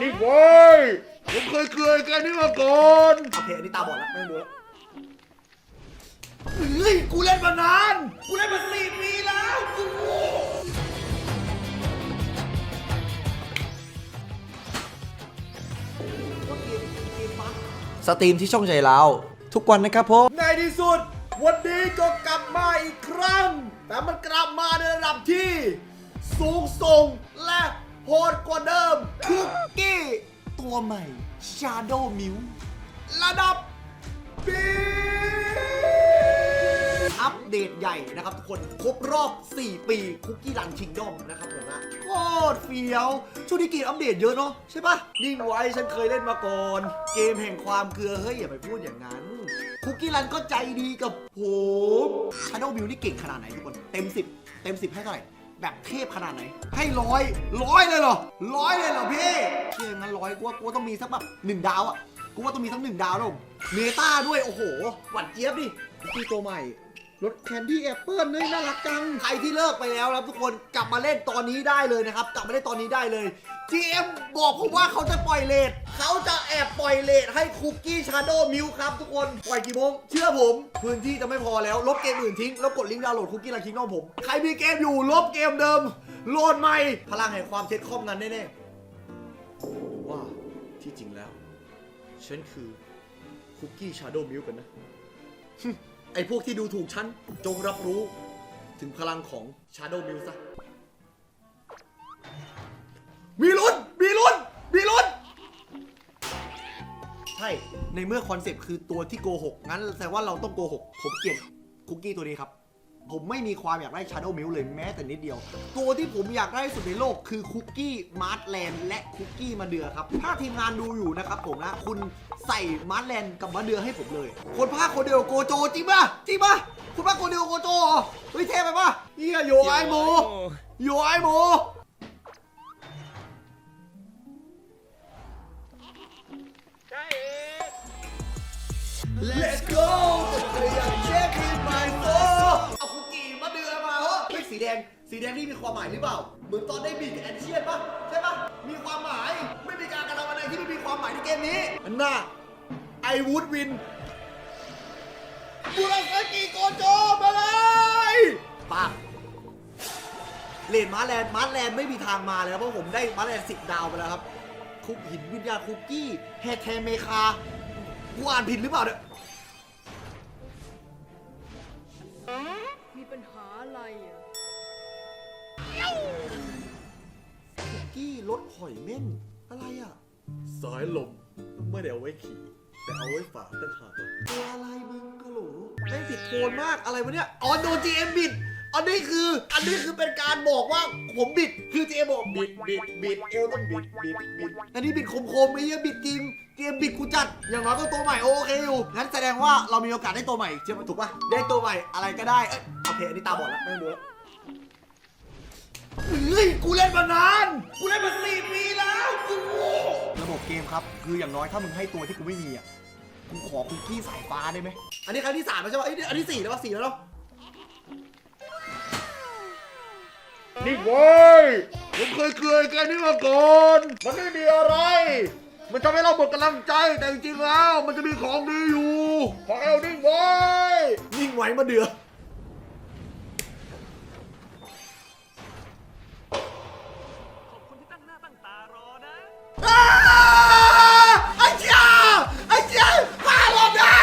นี่เว้ยผมเคยเกลือกันนี่มาก่อนโอเคอันนี้ตาบอดแล้วไม่ต้องดูแล้วเฮ้ยกูเล่นมานาน กูเล่นมาสี่ปีแล้วกูสตรีมที่ช่องใจเราทุกวันนะครับผมในที่สุด วันนี้ก็กลับมาอีกครั้ง แต่มันกลับมาในระดับที่ สูงส่งและโหดกว่าเดิม คุกกี้ ตัวใหม่ Shadow m i l ระดับบีอัปเดตใหญ่นะครับทุกคน ครบรอบ 4 ปีคุกกี้รันชิงดอมนะครับผมนะโคตรเฟี้ยวช่วงนี้เกมอัปเดตเยอะเนาะใช่ปะนิ่งไว้ฉันเคยเล่นมาก่อน เกมแห่งความเกลือ เฮ้ย อย่าไปพูดอย่างนั้น คุกกี้รันก็ใจดีกับผมชาโดว์บิวนี่เก่งขนาดไหนทุกคน เต็ม 10 เต็ม 10 ให้เท่าไหร่ แบบเทพขนาดไหน ให้ร้อยร้อยเลยเหรอร้อยเลยเหรอพี่เชื่องั้นร้อยกูว่ากูต้องมีสักแบบหนึ่งดาวอะกูว่าต้องมีสักหนึ่งดาวแล้วเมตาด้วยโอ้โหหวัดเจี๊ยบดิพี่ตัวใหม่ รถแคนดี้แอปเปิลนี่น่ารักจัง ใครที่เลิกไปแล้วนะครับทุกคนกลับมาเล่นตอนนี้ได้เลยนะครับ กลับมาเล่นตอนนี้ได้เลย GM บอกผมว่าเขาจะปล่อยเลทเขาจะแอบปล่อยเลทให้คุกกี้ชาโดว์มิลครับทุกคนปล่อยกี่โมงเชื่อผม พื้นที่จะไม่พอแล้ว ลบเกมอื่นทิ้ง แล้วกดลิงก์ดาวน์โหลดคุกกี้ลังคิงน้องผม ใครมีเกมอยู่ลบเกมเดิม โหลดใหม่ พลังแห่งความเท็จคอมกันแน่ๆว่าที่จริงแล้วฉันคือคุกกี้ชาโดว์มิลกันนะ ไอ้พวกที่ดูถูกฉัน จงรับรู้ถึงพลังของ Shadow m i l ซะ มีลุ้น มีลุ้น มีลุ้น ใช่ ในเมื่อคอนเซปต์คือตัวที่โกหก งั้นแสดงว่าเราต้องโกหก ผมเกลียดคุกกี้ตัวนี้ครับ ผมไม่มีความอยากได้ Shadow m i l เลยแม้แต่นิดเดียว ตัวที่ผมอยากได้สุดในโลกคือคุกกี้มาร์ทแลนด์และคุกกี้มาเดือครับ ถ้าทีมงานดูอยู่นะครับผมนะ คุณใส่มาร์ทแลนด์กับมาเดือให้ผมเลย คนภาคคนเดียวโกโจจริงป่ะจริงป่ะคุณภาคคนเดียวโกโจเฮ้ยเท่ไปป่ะเฮียโยไอโมโยไอโม Let's go แดง สีแดงนี่มีความหมายหรือเปล่า เหมือนตอนได้บีกับแอนเชียนปะใช่ปะมีความหมาย ไม่มีการกระทำอะไรที่ไม่มีความหมายในเกมนี้อันน่าไอวูดวินบุราสกิโกโจมาเลยปังเลนมาร์แลนด์มาร์แลนด์ไม่มีทางมาเลยครับเพราะผมได้มาร์แลนด์สิบดาวไปแล้วครับ คุกหินวิญญาณคุกกี้แฮแทเมคากูอ่านผิดหรือเปล่าเนี่ยมีปัญหาอะไรอะ คุกกี้รถหอยเม่น อะไรอะ สายลมไม่ได้เอาไว้ขี่ แต่เอาไว้ฝากตั้งหากตัวอะไรมึงกะโหลแม่งผิดโทนมากอะไรวะเนี่ยอ๋อโดน GM บิด อันนี้คือ อันนี้คือเป็นการบอกว่าผมบิด คือ GM บอกบิดบิดบิดเอวต้องบิดบิดบิดอันนี้บิดคมๆไอ้เหี้ยบิดจริง GM บิดกูจัด อย่างน้อยก็ตัวใหม่โอเคอยู่งั้นแสดงว่าเรามีโอกาสได้ตัวใหม่ใช่ไหมถูกปะได้ตัวใหม่อะไรก็ได้เอ้ยโอเคอันนี้ตาบอดแล้วไม่ต้องดูแล้ว เฮ้ยกูเล่นมานาน กูเล่นมาสี่ปีแล้วกูระบบเกมครับ คืออย่างน้อยถ้ามึงให้ตัวที่กูไม่มีอะ กูขอคุกกี้สายฟ้าได้ไหม อันนี้ครั้งที่สามแล้วใช่ปะเอ้ยอันที่สี่แล้วปะสี่แล้วเนาะนี่เว้ยผมเคยเกลือกันนี่มาก่อน มันไม่มีอะไร มันทำให้เราหมดกำลังใจ แต่จริงๆแล้ว มันจะมีของดีอยู่ขอให้เรานิ่งไว้ยิ่งไว้มาเดือ อ้าไอ้เจ้าไอ้เจ้าห้ารอบได้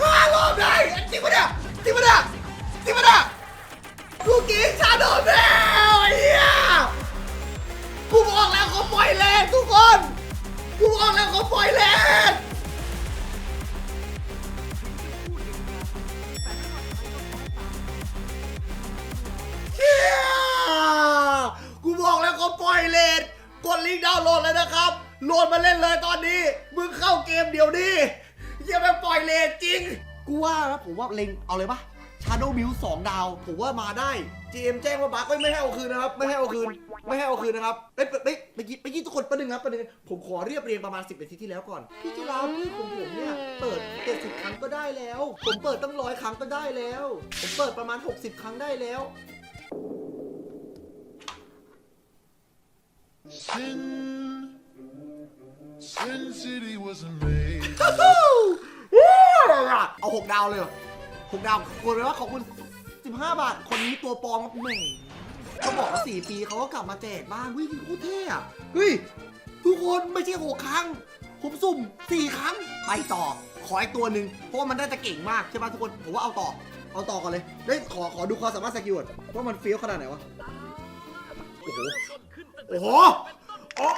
ห้ารอบได้จริงปะเนี่ยจริงปะเนี่ยจริงปะเนี่ยกูกินชาโดว์แมวไอ้เหี้ยกูบอกแล้วเขาปล่อยเลนทุกคน มาเล่นเลยตอนนี้ มึงเข้าเกมเดี๋ยวนี้อย่าไปปล่อยเลนจริง กูว่านะผมว่าเล็งเอาเลยปะชาโดว์มิวสองดาว ผมว่ามาได้ GM แจ้งว่าบั๊กเอ้ยไม่ให้เอาคืนนะครับ ไม่ให้เอาคืน ไม่ให้เอาคืนนะครับเอ้ยเอ้ยเมื่อกี้เมื่อกี้ทุกคนประเด็นงครับประเด็นงผมขอเรียบเรียงประมาณ 10นาทีที่แล้วก่อน พี่จิราพี่ของผมเนี่ยเปิดเจ็ดสิบครั้งก็ได้แล้ว ผมเปิดตั้งร้อยครั้งก็ได้แล้ว ผมเปิดประมาณ 60 ครั้งได้แล้วฉัน เอาหกดาวเลยเหรอหกดาวคนเลยว่าขอบคุณ 15 บาท คนนี้ตัวปลอมครับแหม่เขาบอกว่า4ปีเขาก็กลับมาแจกบ้างเฮ้ยโคตรเท่อะเฮ้ย ทุกคนไม่ใช่หกครั้ง ผมสุ่มสี่ครั้ง ไปต่อ ขออีกตัวหนึ่งเพราะว่ามันน่าจะเก่งมากใช่ไหมทุกคน ผมว่าเอาต่อ เอาต่อก่อนเลยเฮ้ยขอขอดูความสามารถสกิลก่อนว่ามันเฟี้ยวขนาดไหนวะ โอ้โห โอ้โหโอ้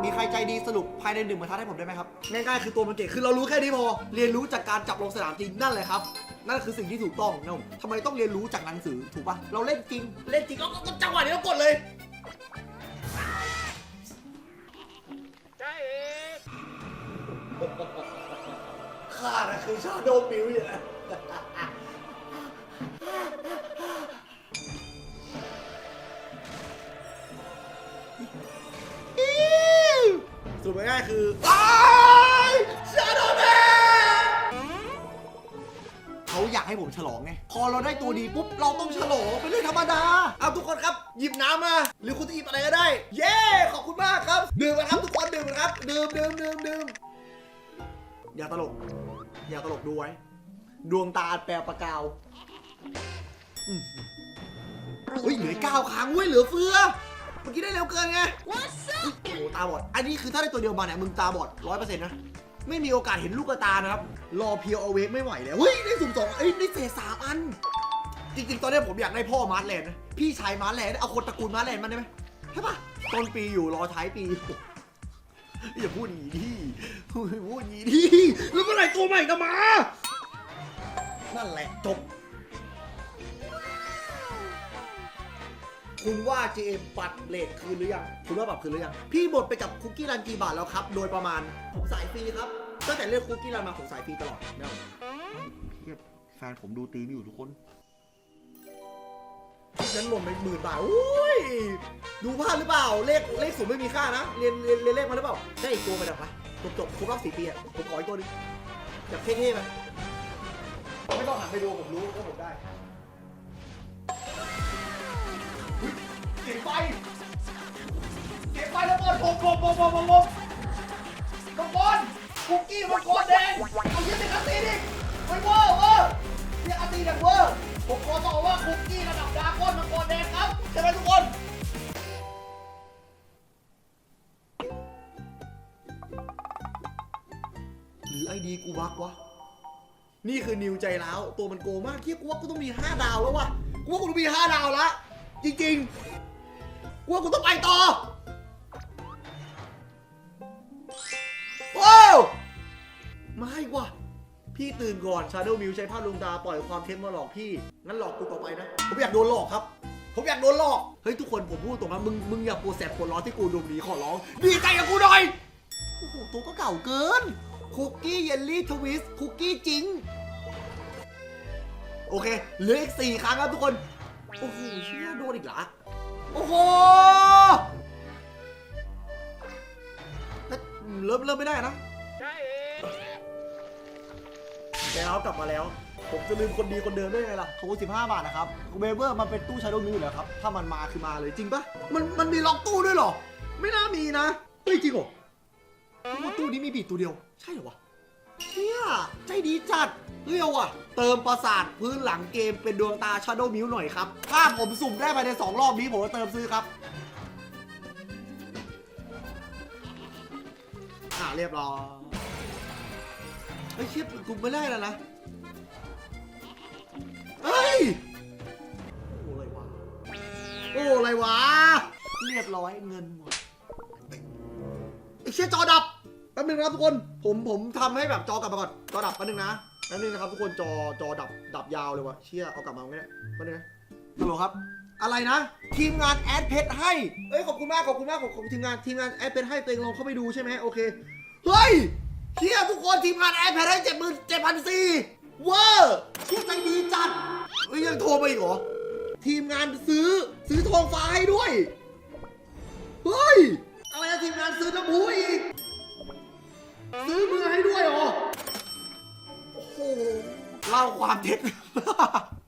มีใครใจดีสรุปภายในหนึ่งบรรทัดให้ผมได้ไหมครับ ง่ายๆคือตัวมันเก่งคือเรารู้แค่นี้พอ เรียนรู้จากการจับลงสนามจริงนั่นแหละครับ นั่นคือสิ่งที่ถูกต้องนะผมทำไมต้องเรียนรู้จากหนังสือถูกปะเราเล่นจริง เล่นจริงก็ก็จังหวะนี้เรากดเลยข้าน่ะคือชาโดว์มิวอยู่นะ สรุปง่ายๆคือชาโดว์มิเขาอยากให้ผมฉลองไง พอเราได้ตัวดีปุ๊บ เราต้องฉลองเป็นเรื่องธรรมดา เอาทุกคนครับ หยิบน้ำมา หรือคุณจะหยิบอะไรก็ได้ เย้ ขอบคุณมากครับ ดื่มกันครับทุกคนดื่มกันครับ ดื่มดื่มดื่มดื่มอย่าตลก อย่าตลกดูไว้ ดวงตาแปลประกาวอืมเฮ้ยเหลือเก้าครั้งเว้ยเหลือเฟือ เมื่อกี้ได้เร็วเกินไงโอ้โหตาบอด อันนี้คือถ้าได้ตัวเดียวมาเนี่ยมึงตาบอดร้อยเปอร์เซ็นต์นะ ไม่มีโอกาสเห็นลูกกระตานะครับ รอเพียวเอาเวกไม่ไหวแล้วเฮ้ยได้สุ่มสองเอ้ยได้เศษสามอัน จริงๆ ตอนนี้ผมอยากได้พ่อมาร์ทแลนด์นะพี่ชายมาร์ทแลนด์เอาคนตระกูลมาร์ทแลนด์มาได้ไหมใช่ปะต้นปีอยู่รอท้ายปีอย่าพูดอย่างนี้ดิพูดพูดอย่างนี้ดิแล้วเมื่อไหร่ตัวใหม่จะมา นั่นแหละจบ คุณว่า JM ปัดเลทคืนหรือยัง คุณว่าปรับคืนหรือยัง พี่หมดไปกับคุกกี้รันกี่บาทแล้วครับ โดยประมาณ ผมสายฟรีครับ ตั้งแต่เลือกคุกกี้รันมาผมสายฟรีตลอดเนี่ยเฮ้ยแฟนผมดูตีมอยู่ทุกคนนั้นหล่นไปหมื่นบาทอุ้ย ดูพลาดหรือเปล่า เลขเลขศูนย์ไม่มีค่านะ เรียนเรียนเรียนเลขมาหรือเปล่า ได้อีกตัวไปดับปะจบจบครบรอบสี่ปีอะ ผมขออีกตัวหนึงแบบเท่ๆไปไม่ต้องหันไปดูผมรู้ว่าผมได้ ไปเก็บไปแล้วบอลผมผมผมผมผมผมมังกรคุกกี้มังกรแดงเอาเยี่ยมอาตีดิไม่เวอร์เวอร์เรียกอาตีแบบเวอร์ผมขอตอว่าคุกกี้ระดับดราก้อนมังกรแดงครับใช่ไหมทุกคนหรือไอดีกูบักวะ นี่คือนิวใจแล้วตัวมันโกมากเทียบกูว่ากูต้องมี 5 ดาวแล้ววะกูว่ากูต้องมี 5 ดาวละจริงๆ ว่ากูต้องไปต่อว้าวไม่ว่ะพี่ตื่นก่อนชาโดว์มิวใช้ผ้าลวงตาปล่อยความเท็จมาหลอกพี่งั้นหลอกกูต่อไปนะ ผมอยากโดนหลอกครับ ผมอยากโดนหลอก เฮ้ยทุกคนผมพูดตรงนะมึงมึงอย่าปวดแสบปวดร้อนที่กูดวงดีขอร้อง ดีใจกับกูหน่อย โอ้โหตัวก็เก่าเกิน คุกกี้เยลลี่ทวิสคุกกี้จริง โอเคเหลืออีกสี่ครั้งครับทุกคน โอ้โหเชี่ยโดนอีกเหรอ โอ้โหเอ๊ะเริ่มเริ่มไม่ได้นะใช่แล้วกลับมาแล้ว ผมจะลืมคนดีคนเดิมได้ไงล่ะขอบคุณ15บาทนะครับเวเวอร์มันเป็นตู้ชาโดว์มิวอยู่แล้วครับ ถ้ามันมาคือมาเลยจริงปะมันมันมีล็อกตู้ด้วยเหรอ ไม่น่ามีนะเฮ้ยจริงเหรอตู้นี้มีบีดตัวเดียว ใช่เหรอวะเชี่ยใจดีจัด เรียวอะ เติมประสาทพื้นหลังเกมเป็นดวงตาชาโดว์มิวหน่อยครับ ถ้าผมสุ่มได้ภายในสองรอบนี้ผมจะเติมซื้อครับ อ่าเรียบร้อยเฮ้เชียบกูไม่ได้แล้วนะ เฮ้ย โอ้อะไรวะ โอ้อะไรวะ เรียบร้อยเงินหมดไอ้เชี่ยจอดับแป๊บนึงนะครับทุกคน ผมผมทำให้แบบจอกลับมาก่อน จอดับแป๊บนึงนะ ป๊บนึงนะครับทุกคนจอจอดับดับยาวเลยวะเชี่ยเอากลับมาไม่ได้แป๊บนึงนะฮัลโหลครับ อะไรนะ ทีมงานแอดเพชรให้เอ้ยขอบคุณมากขอบคุณมากขอบคุณทีมงานทีมงานแอดเพชรให้ตัวเองลองเข้าไปดูใช่ไหมโอเคเฮ้ยเชี่ยทุกคนทีมงานแอดเพชรให้เจ็ดหมื่นเจ็ดพันสี่เวอร์เชี่ยใจดีจัดเอ้ยยังโทรมาอีกเหรอทีมงานซื้อซื้อทองฟ้าให้ด้วยเฮ้ยอะไรอะทีมงานซื้อน้ำพุอีกซื้อมือให้ด้วยเหรอโอ้โหเล่าความเท็จ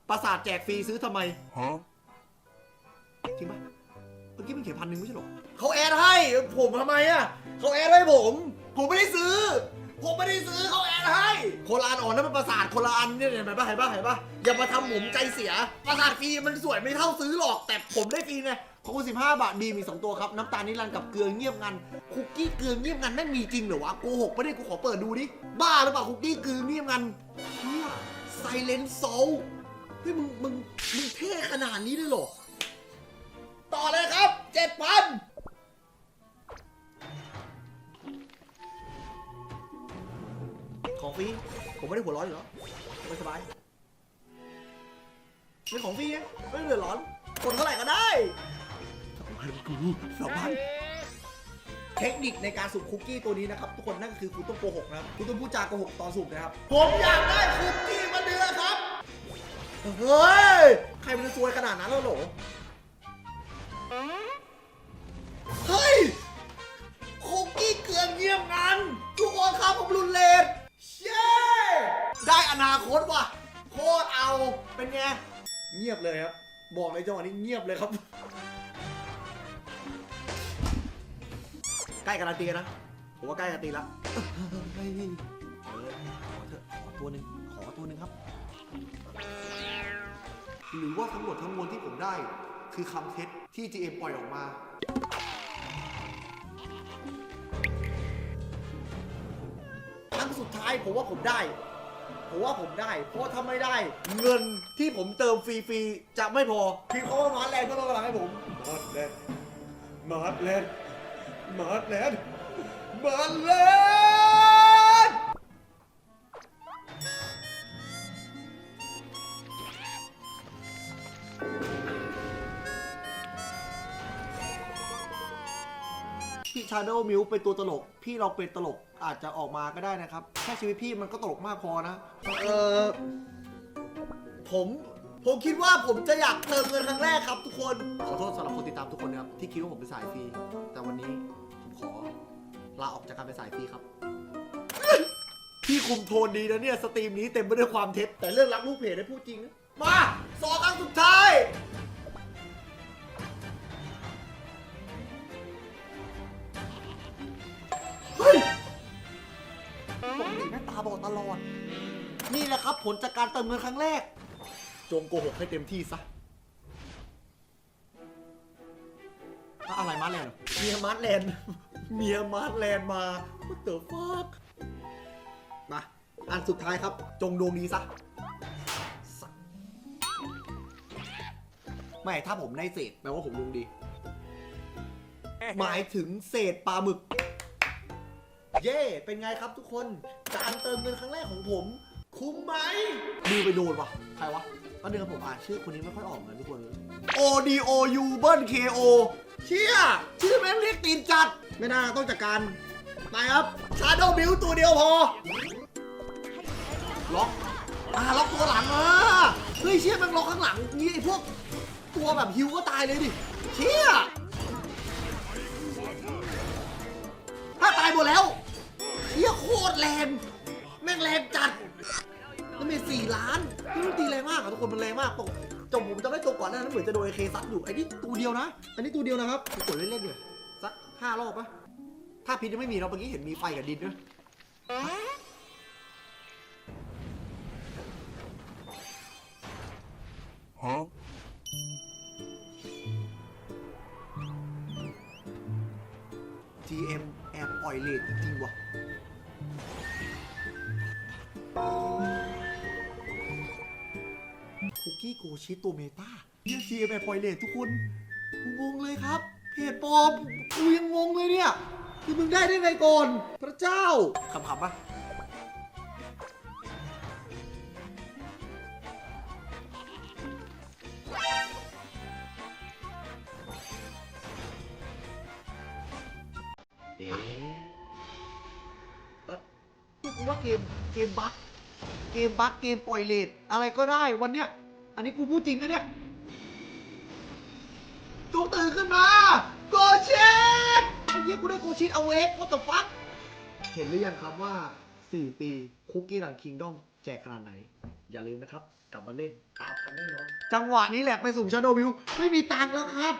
ประสาทแจกฟรีซื้อทำไม Huh? จริงปะอกี้มันเขียนพันหนึ่งไม่ใช่หรอเขาแอดให้ผมทำไมอะเขาแอดให้ผม ผมไม่ได้ซื้อ ผมไม่ได้ซื้อเขาแอดให้คนละอันอ่อนนั่นมันประสาทคนละอันเนี่ยเห็นไหมเห็นปะเห็นปะอย่ามาทำผมใจเสีย ประสาทฟรีมันสวยไม่เท่าซื้อหรอก แต่ผมได้ฟรีไง ขอบคุณ15 บาทดีมี 2 ตัวครับ น้ำตาลนิรันดร์กับเกลือเงียบงัน คุกกี้เกลือเงียบงันแม่งมีจริงเหรอวะโกหกไม่ได้กูขอเปิดดูดิ บ้าหรือเปล่าคุกกี้เกลือเงียบงันเฮียไซเลนโซเฮ้ยมึงมึงมึงเท่ขนาดนี้เลยเหรอ ต่อเลยครับเจ็ดพันของฟรีผมไม่ได้หัวร้อนอยู่แล้วสบายสบายเป็นของฟรีไงไม่เดือดร้อนคนเท่าไหร่ก็ได้ พันกูสองพันเทคนิคในการสูบคุกกี้ตัวนี้นะครับ ทุกคนนั่นก็คือคุณต้องโกหกนะครับคุณต้องพูดจาโกหกตอนสูบนะครับ ผมอยากได้คุกกี้มาเดือครับ เฮ้ย ใครมันจะซวยขนาดนั้นแล้วเหรอเฮ้ยคุกกี้เกลือเงียบงันทุกคนครับผมรุนเลนเย้ได้อนาคตว่ะโคตรเอาเป็นไงเงียบเลยครับ บอกเลยจังหวะนี้เงียบเลยครับ ใกล้การันตีนะผมว่าใกล้การันตีแล้วเฮ้ยเออขอเถอะขอตัวหนึ่งขอตัวหนึ่งครับ หรือว่าทั้งหมดทั้งมวลที่ผมได้ คือคำเท็จที่ GM ปล่อยออกมาครั้งสุดท้ายผมว่าผมได้ผมว่าผมได้ เพราะถ้าไม่ได้ เงินที่ผมเติมฟรีๆจะไม่พอพิมพ์เขาว่ามาร์ทแลนด์เพื่อลดกำลังให้ผมมาร์ทแลนด์มาร์ทแลนด์ มาร์ทแลนด์มาร์ทแลนด์พี่ชาโดมิวเป็นตัวตลก พี่เราเป็นตลกอาจจะออกมาก็ได้นะครับแค่ชีวิตพี่มันก็ตลกมากพอนะ เออผม ผมคิดว่าผมจะอยากเติมเงินครั้งแรกครับทุกคน ขอโทษสำหรับคนติดตามทุกคนนะครับที่คิดว่าผมเป็นสายฟรี แต่วันนี้ผมขอลาออกจากการเป็นสายฟรีครับ พี่คุมโทนดีนะเนี่ยสตรีมนี้เต็มไปด้วยความเท็จแต่เรื่องรักลูกเพจได้พูดจริงนะ มาสองครั้งสุดท้ายเฮ้ยปกติหน้าตาบอดตลอด นี่แหละครับผลจากการเติมเงินครั้งแรก จงโกหกให้เต็มที่ซะอะอะไรมาร์แลนด์เมียมาร์แลนด์เมียมาร์แลนด์มา what the fuck มาอันสุดท้ายครับ จงดวงดีซะสัสไม่ถ้าผมได้เศษแปลว่าผมดวงดี หมายถึงเศษปลาหมึก เย่เป็นไงครับทุกคน การเติมเงินครั้งแรกของผม คุ้มไหมมือไปโดนวะใครวะ ก็เดินผมอ่านชื่อคนนี้ไม่ค่อยออกนะทุกคน O D O U เบิ้ล K O เชี่ยชื่อแม่งเรียกตีนจัด ไม่น่าต้องจัดการไปครับชาโดบิวตัวเดียวพอ ล็อกอ่าล็อกตัวหลังอะเฮ้ยเชี่ยแมันล็อกข้างหลังนี่ไอ้พวกตัวแบบฮิวก็ตายเลยดิเชี่ยถ้าตายหมดแล้วเฮียโคตรแรงแม่งแรงจัด แล้วมีสี่ล้านนี่มันตีแรงมากอะทุกคนมันแรงมากตกจมผมจำได้ตัวก่อนหน้านั้นเหมือนจะโดนไอเคซัดอยู่ไอ้นี่ตัวเดียวนะ อันนี้ตัวเดียวนะครับกดเล่นๆเลยสักห้ารอบปะถ้าพิษยังไม่มีเราเมื่อกี้เห็นมีไฟกับดินด้วย Huh? GM แอบปล่อยเลทจริงๆว่ะ กกี้โกชิตัวเมตาเยี่ย GM แอบปล่อยเลททุกคนกูงงเลยครับเพจปลอมกูยังงงเลยเนี่ยคือมึงได้ได้ไงก่อน พระเจ้าขำๆปะเอ๊ะเอ๊ะกูว่าเกมเกมบั๊กเกมบั๊กเกมปล่อยเลทอะไรก็ได้วันเนี้ย อันนี้กูพูดจริงนะเนี่ยจงตื่นขึ้นมา โกชิตไอ้เหี้ยกูได้โกชิตเอาเวก what the fuck เห็นหรือยังครับว่า 4 ปีคุกกี้รันคิงดอมแจกขนาดไหน อย่าลืมนะครับ กลับมาเล่นตามกันแน่นอนจังหวะนี้แหละไปสุ่มชาโดวิว ไม่มีตังค์แล้วครับ